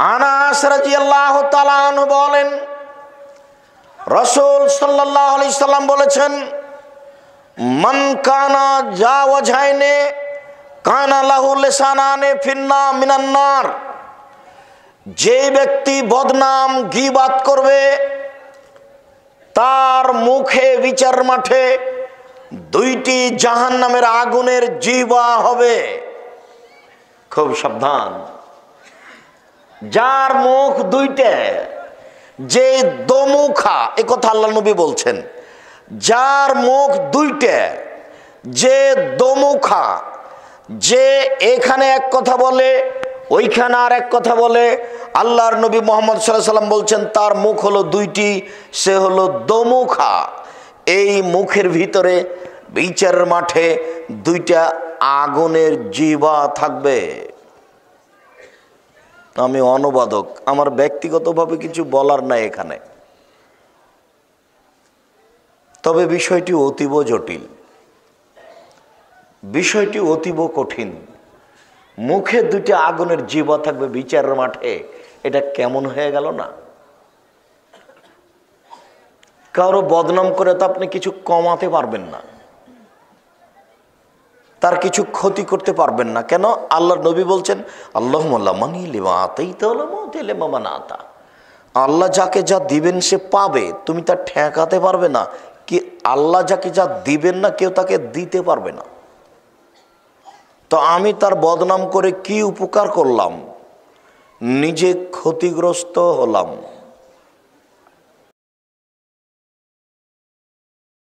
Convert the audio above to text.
আনাস রাজিয়াল্লাহ তালান বলেন, রসুল সাল্লাহ আলি সাল্লাম বলেছেন, মন কানা যা ওঝাইনে কানা লাহু লেসানানে ফিন্না মিনান্নার যে ব্যক্তি বদনাম গিবাত করবে, তার মুখে বিচার মাঠে দুইটি জাহান নামের আগুনের জিবা হবে। খুব সাবধান। যার মুখ দুইটা, যে দমুখা, এ কথা আল্লাহ নবী বলছেন, যার মুখ দুইটা, যে দমুখা, যে এখানে এক কথা বলে, ওইখানে আর এক কথা বলে, আল্লাহর নবী মোহাম্মদ সাল্লাহ সাল্লাম বলছেন, তার মুখ হলো দুইটি, সে হলো দমুখা। এই মুখের ভিতরে, বিচারের মাঠে দুইটা আগুনের জিবা থাকবে। আমি অনুবাদক। আমার ব্যক্তিগতভাবে কিছু বলার নাই এখানে। তবে বিষয়টি অতীব জটিল। বিষয়টি অতীব কঠিন। মুখে দুইটা আগুনের জিবা থাকবে বিচারের মাঠে। এটা কেমন হয়ে গেল না? কারও বদনাম করে তো আপনি কিছু কমাতে পারবেন না। তার কিছু ক্ষতি করতে পারবেন না। কেন? আল্লাহ নবী বলছেন আল্লাহ মানি লেমা আতা আল্লাহ যাকে যা দিবেন সে পাবে, তুমি তা ঠেকাতে পারবে না। কি আল্লাহ যাকে যা দিবেন না, কেউ তাকে দিতে পারবে না। তো আমি তার বদনাম করে কি উপকার করলাম? নিজে ক্ষতিগ্রস্ত হলাম।